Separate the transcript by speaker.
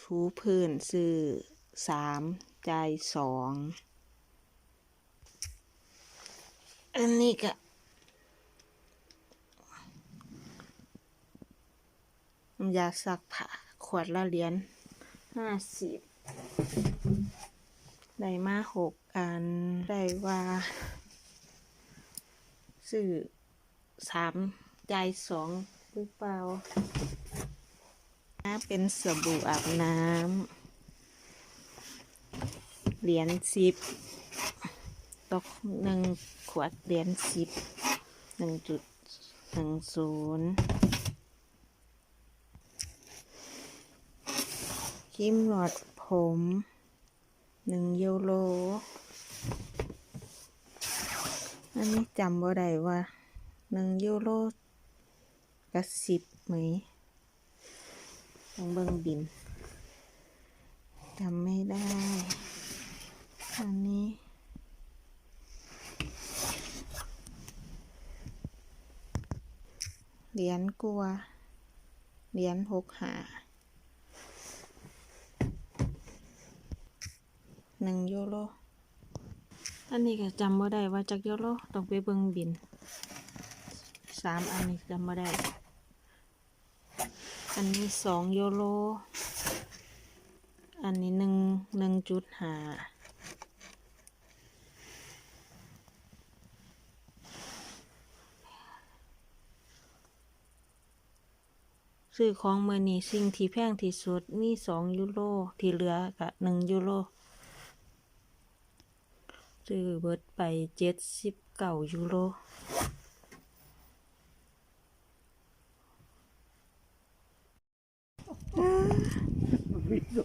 Speaker 1: ถูพื้นซื้อสามจ่ายสองอันนี้ก็ยาซักผ้าขวดละเหรียญห้าสิบได้มาหกอัน ได้ว่าซื้อสามใจสองหรือเปล่า เป็นสบู่อาบน้ำเหรียญสิบตกหนึ่งขวดเหรียญสิบหนึ่งจุดหนึ่งศูนย์ครีมหนวดผมหนึ่งยูโรอันนี้จำบ่ได้ว่าหนึ่งยูโรกับสิบไหม ต้องเบิ่งบินจำไม่ได้อันนี้ เหรียญกลัว เหรียญหกหาหนึ่งยูโร อันนี้ก็จำบ่ได้ว่าจากยูโรต้องไปเบิ่งบินสามอันนี้จำบ่ได้ อันนี้สองยูโรอันนี้หนึ่งหนึ่งจุดห้าซื้อของเมื่อนี้สิ่งที่แพงที่สุดมีสองยูโรที่เหลือก็หนึ่งยูโรซื้อเบิดไปเจ็ดสิบเก้ายูโร
Speaker 2: Ah. Video.